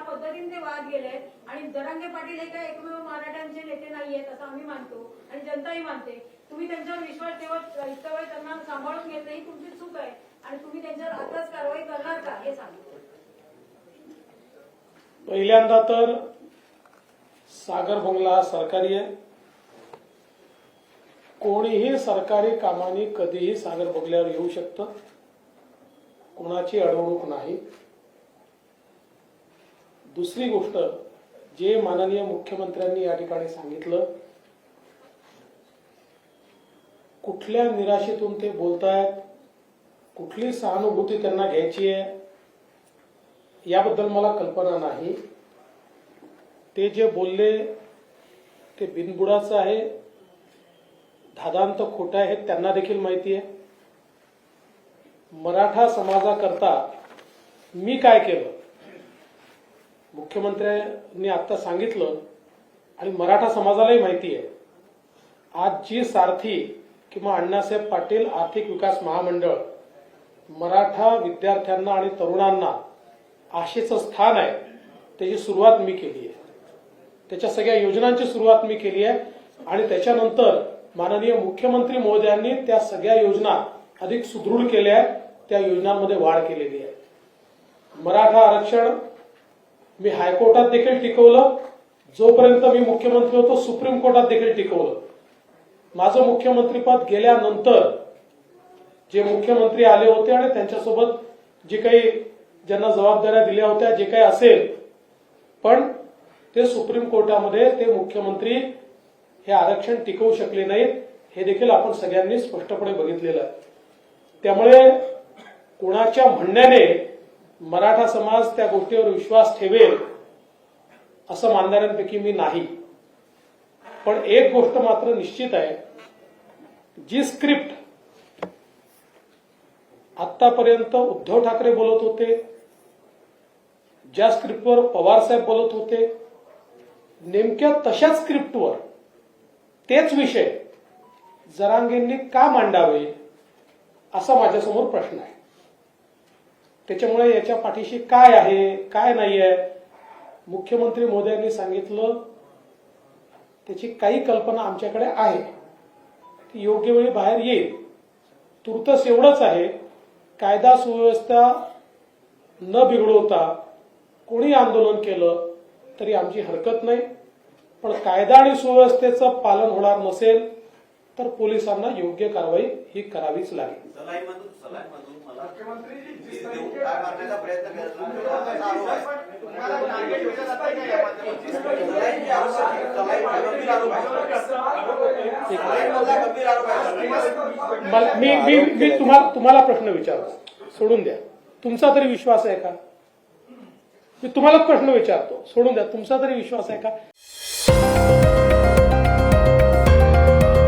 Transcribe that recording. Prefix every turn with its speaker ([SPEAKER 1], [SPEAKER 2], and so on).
[SPEAKER 1] पद्धतीने ते वाद गेले आणि जरांगे पाटील हे काय एकमेव मराठ्यांचे नेते नाही आहेत असं आम्ही मानतो आणि जनताही मानते. तुम्ही त्यांच्यावर विश्वास ठेवत इतका वेळ त्यांना सांभाळून घेत नाही तुमची चूक आहे. आणि तुम्ही त्यांच्यावर आताच कारवाई करणार का हे सांगा.
[SPEAKER 2] पहिल्यांदा तर सागर बंगला हा सरकारी आहे. कोणीही सरकारी कामाने कधीही सागर बंगल्यावर येऊ शकतं. कोणाची अडवणूक नाही. दुसरी गोष्ट जे माननीय मुख्यमंत्र्यांनी या ठिकाणी सांगितलं कुठल्या निराशेतून ते बोलतायत कुठली सहानुभूती त्यांना घ्यायची आहे याबद्दल मला कल्पना नाही. ते जे बोलले ते बिनबुडाचं आहे धादांत खोटं आहे त्यांना देखील माहिती आहे. मराठा समाजाकरता मी काय केलं? मुख्यमंत्र्यांनी आता सांगितलं आणि मराठा समाजालाही माहिती आहे. आज जी सारथी किंवा अण्णासाहेब पाटील आर्थिक विकास महामंडळ मराठा विद्यार्थ्यांना आणि तरुणांना आशेचं स्थान आहे त्याची सुरुवात मी केली आहे. त्याच्या सगळ्या योजनांची सुरुवात मी केली आहे आणि त्याच्यानंतर माननीय मुख्यमंत्री महोदयांनी त्या सगळ्या योजना अधिक सुदृढ केल्या आहेत त्या योजनांमध्ये वाढ केलेली आहे. मराठा आरक्षण मी हायकोर्टात देखील टिकवलं. जोपर्यंत मी मुख्यमंत्री होतो सुप्रीम कोर्टात देखील टिकवलं. माझं मुख्यमंत्रीपद गेल्यानंतर जे मुख्यमंत्री आले होते आणि त्यांच्यासोबत जे काही ज्यांना जबाबदाऱ्या दिल्या होत्या जे काही असेल पण ते सुप्रीम कोर्टामध्ये ते मुख्यमंत्री हे आरक्षण टिकवू शकले नाहीत हे देखील आपण सगळ्यांनी स्पष्टपणे बघितलेलं आहे. त्यामुळे कोणाच्या म्हणण्याने मराठा समाज त्या गोष्टीवर विश्वास ठेवेल असं मानणाऱ्यांपैकी मी नाही. पण एक गोष्ट मात्र निश्चित आहे जी स्क्रिप्ट आतापर्यंत उद्धव ठाकरे बोलत होते ज्या स्क्रिप्टवर पवार साहेब बोलत होते नेमक्या तशाच स्क्रिप्टवर तेच विषय जरांगेंनी का मांडावे असा माझ्यासमोर प्रश्न आहे. त्याच्यामुळे याच्या पाठीशी काय आहे काय नाही आहे मुख्यमंत्री मोदयांनी सांगितलं त्याची काही कल्पना आमच्याकडे आहे. ती योग्य वेळी बाहेर येईल. तुर्तस एवढंच आहे कायदा सुव्यवस्था न बिघडवता कोणी आंदोलन केलं तरी आमची हरकत नाही. पण कायदा आणि सुव्यवस्थेचं पालन होणार नसेल तर पोलिसांना योग्य कारवाई ही करावीच लागेल.
[SPEAKER 3] मारण्याचा प्रयत्न केला त्याचा आरोप आहे.
[SPEAKER 4] तुम्हाला टार्गेट केलं जातंय का या माध्यमातून?
[SPEAKER 3] सलाईन जे आरोप आहे, सलाईन गंभीर आरोप आहे. सलाईनमधला गंभीर आरोप आहे.
[SPEAKER 2] मला मी मी मी तुम्हाला तुम्हाला प्रश्न विचारतो. सोडून द्या. तुमचा तरी विश्वास आहे का? मी तुम्हाला प्रश्न विचारतो. सोडून द्या. तुमचा तरी विश्वास आहे का?